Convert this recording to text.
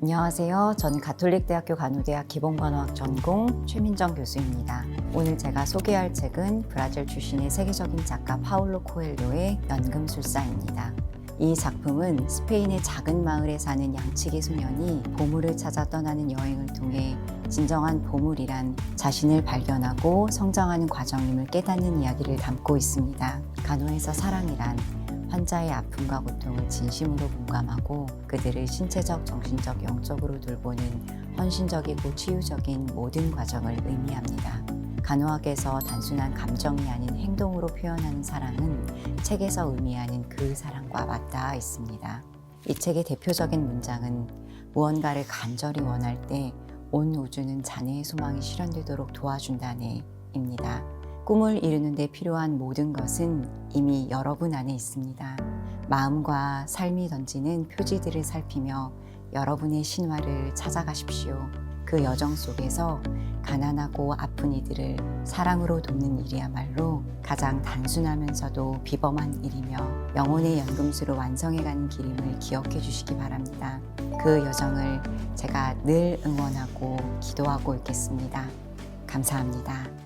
안녕하세요. 저는 가톨릭대학교 간호대학 기본간호학 전공 최민정 교수입니다. 오늘 제가 소개할 책은 브라질 출신의 세계적인 작가 파울로 코엘료의 연금술사입니다. 이 작품은 스페인의 작은 마을에 사는 양치기 소년이 보물을 찾아 떠나는 여행을 통해 진정한 보물이란 자신을 발견하고 성장하는 과정임을 깨닫는 이야기를 담고 있습니다. 간호에서 사랑이란 환자의 아픔과 고통을 진심으로 공감하고 그들을 신체적, 정신적, 영적으로 돌보는 헌신적이고 치유적인 모든 과정을 의미합니다. 간호학에서 단순한 감정이 아닌 행동으로 표현하는 사랑은 책에서 의미하는 그 사랑과 맞닿아 있습니다. 이 책의 대표적인 문장은 무언가를 간절히 원할 때 온 우주는 자네의 소망이 실현되도록 도와준다네 입니다. 꿈을 이루는 데 필요한 모든 것은 이미 여러분 안에 있습니다. 마음과 삶이 던지는 표지들을 살피며 여러분의 신화를 찾아가십시오. 그 여정 속에서 가난하고 아픈 이들을 사랑으로 돕는 일이야말로 가장 단순하면서도 비범한 일이며 영혼의 연금수로 완성해가는 길임을 기억해 주시기 바랍니다. 그 여정을 제가 늘 응원하고 기도하고 있겠습니다. 감사합니다.